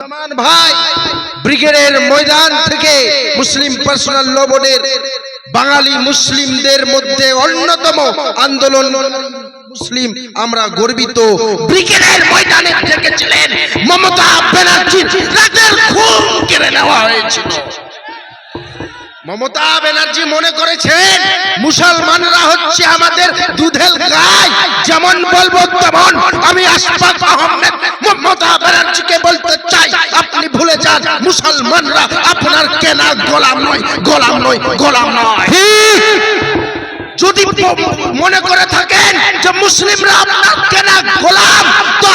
ভাই, ব্রিগেডের ময়দান থেকে মুসলিম পার্সোনাল ল বাঙালি মুসলিমদের মধ্যে অন্যতম আন্দোলন। মুসলিম, আমরা গর্বিত। ব্রিগেডের ময়দানে থেকেছিলেন মমতা ব্যানার্জি। রাতের খুন কেড়ে নেওয়া হয়েছিল। মমতা ব্যানার্জি মনে করেছেন, মুসলমানরা হচ্ছে আমাদের দুধেল গাই। যেমন বলব তেমন আমি আশফাক আপনি মুসলমানরা আপনার কেনা গোলাম নয় গোলাম নয় গোলাম নয়। যদি মনে করে থাকেন যে মুসলিমরা আপনার কেনা গোলাম, তো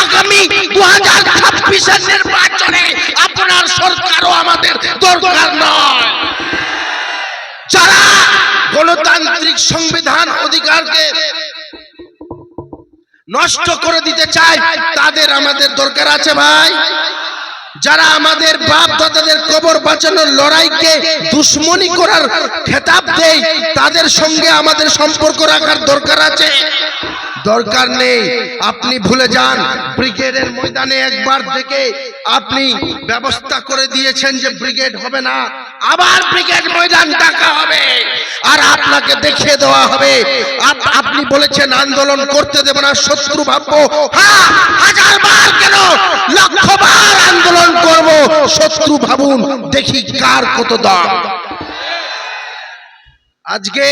আগামী দু হাজার ছাব্বিশের নির্বাচনে আপনার সরকারও আমাদের দরকার নয়। যারা গণতান্ত্রিক সংবিধান অধিকারকে নষ্ট করে দিতে চায়, তাদের আমাদের দরকার আছে ভাই। যারা আমাদের বাপ দাদাদের কবর বাঁচানোর লড়াইকে দুশ্মনী করার খেতাব দেয়, তাদের সঙ্গে আমাদের সম্পর্ক রাখার দরকার আছে। দরকার নেই। আপনি ভুলে যান, ব্রিগেডের ময়দানে একবার থেকে আপনি ব্যবস্থা করে দিয়েছেন যে ব্রিগেড হবে না, আবার ব্রিগেড ময়দান ডাকা হবে। আর আপনাকে দেখিয়ে দেওয়া হবে। আপনি বলেছেন, আন্দোলন করতে দেব না, শত্রু ভাববো। হ্যাঁ হাজার বার কেন? লক্ষ শত্রু ভাবুন, দেখি কার কত দাম। আজকে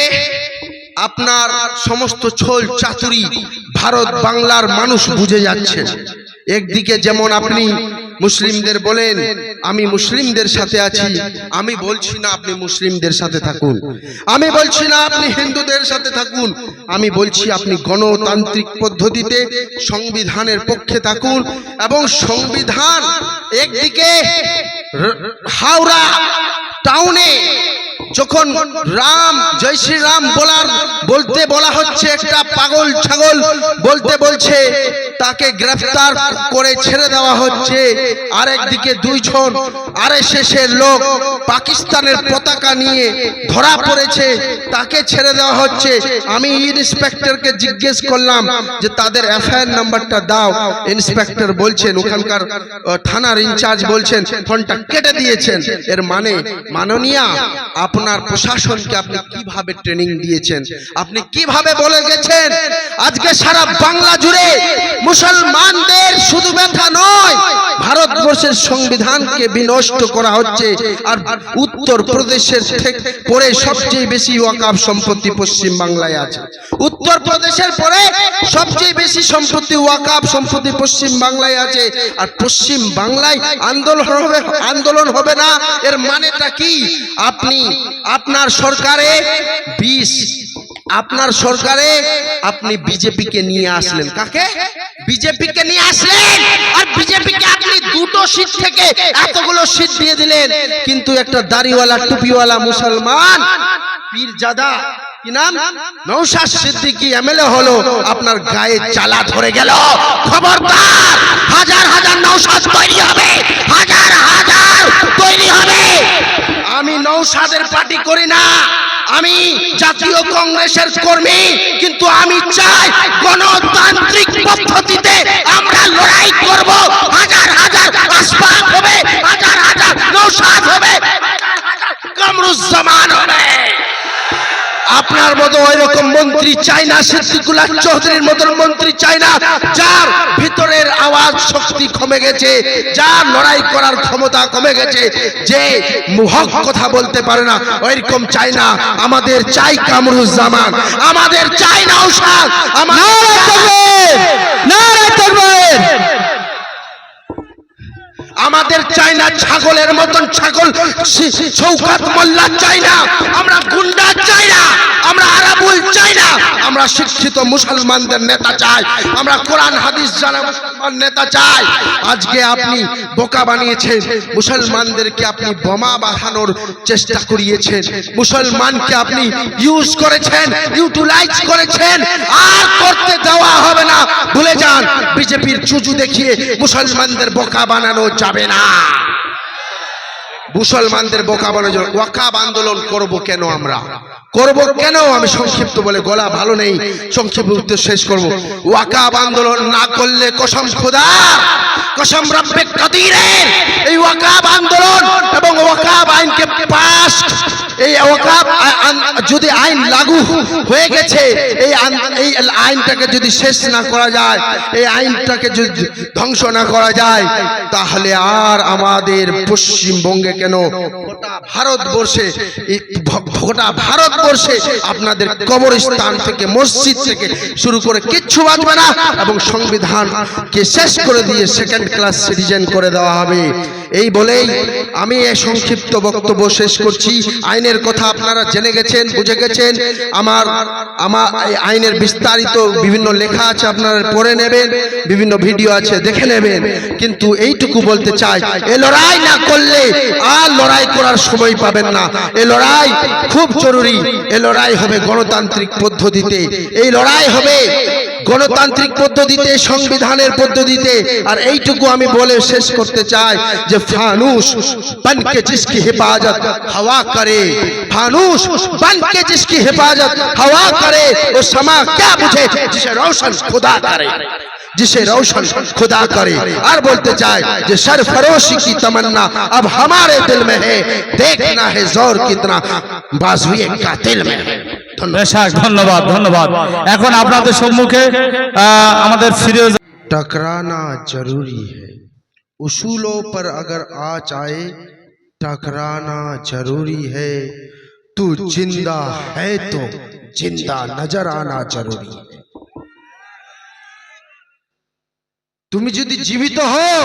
আপনার সমস্ত ছোল চাচুরি ভারত বাংলার মানুষ বুঝে যাচ্ছে। একদিকে যেমন আপনি মুসলিমদের বলেন, আমি মুসলিমদের সাথে আছি। আমি বলছি না আপনি মুসলিমদের সাথে থাকুন। আমি বলছি না আপনি হিন্দুদের সাথে থাকুন। আমি বলছি আপনি গণতান্ত্রিক পদ্ধতিতে সংবিধানের পক্ষে থাকুন এবং সংবিধান একদিকে হাওড়া টাউনে যখন রাম, জয় শ্রী রাম বলার, বলতে বলা হচ্ছে একটা পাগল ছাগল, বলতে বলছে তাকে গ্রেফতার করে ছেড়ে দেওয়া হচ্ছে। আরেকদিকে দুইজন আরএসএসের লোক পাকিস্তানের পতাকা নিয়ে ধরা পড়েছে, তাকে ছেড়ে দেওয়া হচ্ছে। আমি ইন্সপেক্টরকে জিজ্ঞেস করলাম যে, তাদের এফআইআর নাম্বারটা দাও। ইন্সপেক্টর বলছেন, ওখানকার থানার ইনচার্জ বলছেন, ফোনটা কেটে দিয়েছেন। এর মানে মাননীয়া আপনার প্রশাসনকে আপনি কীভাবে ট্রেনিং দিয়েছেন? আপনি কীভাবে বলে গেছেন? আজকে সারা বাংলা জুড়ে মুসলমানদের শুধু ব্যথা নয়, ভারতবর্ষের সংবিধানকে বিনষ্ট করা হচ্ছে আর উত্তর প্রদেশের পরে সবচেয়ে বেশি ওয়াকাফ সম্পত্তি পশ্চিম বাংলায় আছে। উত্তর প্রদেশের পরে সবচেয়ে বেশি সম্পত্তি ওয়াকাফ সম্পত্তি পশ্চিম বাংলায় আছে আর পশ্চিম বাংলায় আন্দোলন হবে আন্দোলন হবে না, এর মানেটা কি? আপনি আপনার সরকারে বিষ আপনার সরকারে আপনি বিজেপিকে নিয়ে আসলেন। কাকে? বিজেপিকে নিয়ে আসলেন। আর বিজেপিকে আপনি দুটো সিট থেকে এতগুলো সিট দিয়ে দিলেন। কিন্তু একটা দাড়িওয়ালা, টুপিওয়ালা মুসলমান, পীরজাদা, কি নাম? নৌশাদ সিদ্দিকী এমএলএ হলো, আপনার গায়ে চালা ধরে গেল। খবরদার, হাজার হাজার নৌশাদ তৈরি হবে। হাজার হাজার আমি নৌসাদের পার্টি করি না। আমি জাতীয় কংগ্রেসের কর্মী কিন্তু আমি চাই গণতান্ত্রিক মতো ওই রকম মন্ত্রী চাই না সিদ্দিকুল্লাহ চৌধুরীর মতন মন্ত্রী চাই না যার ভিতরের আওয়াজ শক্তি কমে গেছে যার লড়াই করার ক্ষমতা কমে গেছে যে হক কথা বলতে পারে না ওইরকম চাই না আমাদের চাই কামরুজ্জামান আমাদের চাই না ঔষধ আমাদের আমাদের চাই না ছাগলের মতন ছাগল শৌকাত মোল্লা চাই না আমরা গুন্ডা চাই না। আমরা শিক্ষিত মুসলমানদের নেতা চাই। আমরা কোরআন, হাদিস জানা মুসলমান নেতা চাই। আজকে আপনি বোকা বানিয়েছেন। মুসলমানদেরকে আপনি বোমা বাঁধানোর চেষ্টা করিয়েছেন। মুসলমানকে আপনি ইউজ করেছেন ইউটিলাইজ করেছেন। আর করতে দেওয়া হবে না। ভুলে যান, বিজেপির চুচু দেখিয়ে মুসলমানদের বোকা বানানো যাবে না। মুসলমানদের বোকা বানানোর জন্য ওয়াকাব আন্দোলন করব কেন আমরা? করব কেন? আমি সংক্ষিপ্ত বলে গলা ভালো নেই। সংক্ষিপ্ত উত্তর শেষ করব। ওয়াকাব আন্দোলন না করলে কসম খোদা, কসম রাব্বে কাদিরের। এই ওয়াকাব আন্দোলন এবং ওয়াকাব আইনকে পাস এই আন- যদি আইন লাগু হয়ে গেছে, এই এই আইনটাকে যদি শেষ না করা যায়, এই আইনটাকে যদি ধ্বংস না করা যায়, তাহলে আর আমাদের পশ্চিমবঙ্গে কেন গোটা ভারতবর্ষে গোটা ভারতবর্ষে আপনাদের কবরস্থান থেকে, মসজিদ থেকে শুরু করে কিচ্ছু বাঁচবে না, এবং সংবিধানকে শেষ করে দিয়ে সেকেন্ড ক্লাস সিটিজেন করে দেওয়া হবে। এই বলেই আমি এই সংক্ষিপ্ত বক্তব্য শেষ করছি। আইনের কথা আপনারা জেনে গেছেন, বুঝে গেছেন। আমার আমার আইনের বিস্তারিত বিভিন্ন লেখা আছে, আপনারা পড়ে নেবেন, বিভিন্ন ভিডিও আছে, দেখে নেবেন। কিন্তু এইটুকু বলতে চাই, এ লড়াই না করলে আর লড়াই করার সময় পাবেন না। এ লড়াই খুব জরুরি। এ লড়াই হবে গণতান্ত্রিক পদ্ধতিতে। এই লড়াই হবে গণতান্ত্রিক পদ্ধতিতে সংবিধানের পদ্ধতিতে আর এইটুকু আমি বলে শেষ করতে চাই যে ফানুস बनके जिसकी हिफाजत हवा करे फानूस बनके जिसकी हिफाजत हवा करे वो समा क्या बुझे जिसे रोशन खुदा करे जिसे रोशन खुदा करे और बोलते चाहे जो सरफरोशी की तमन्ना अब हमारे दिल में है देखना है जोर कितना बाजुए का दिल में है धन्यवाद বেশাক ধন্যবাদ ধন্যবাদ এখন আপনাদের সম্মুখে আহ, আমাদের ফিরোজ टकराना जरूरी है उसूलों पर अगर आँच आए टकराना जरूरी है तू जिंदा है तो जिंदा नजर आना जरूरी है তুমি যদি জীবিত হও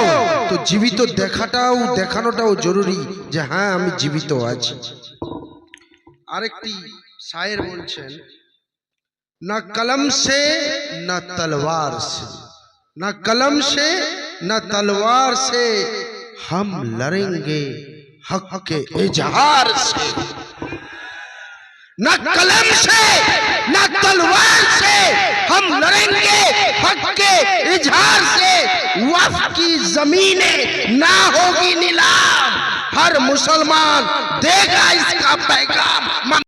তো জীবিত দেখাটাও দেখানোটাও জরুরি যে হ্যাঁ আমি জীবিত আছি আরেকটি শায়ের বলছেন न कलम से न तलवार से न कलम से न तलवार से हम लड़ेंगे हक के इजहार से न कलम से न तलवार से हम लड़ेंगे हक के इजहार से वफ की जमीनें ना होगी नीलाम हर मुसलमान देगा इसका पैगाम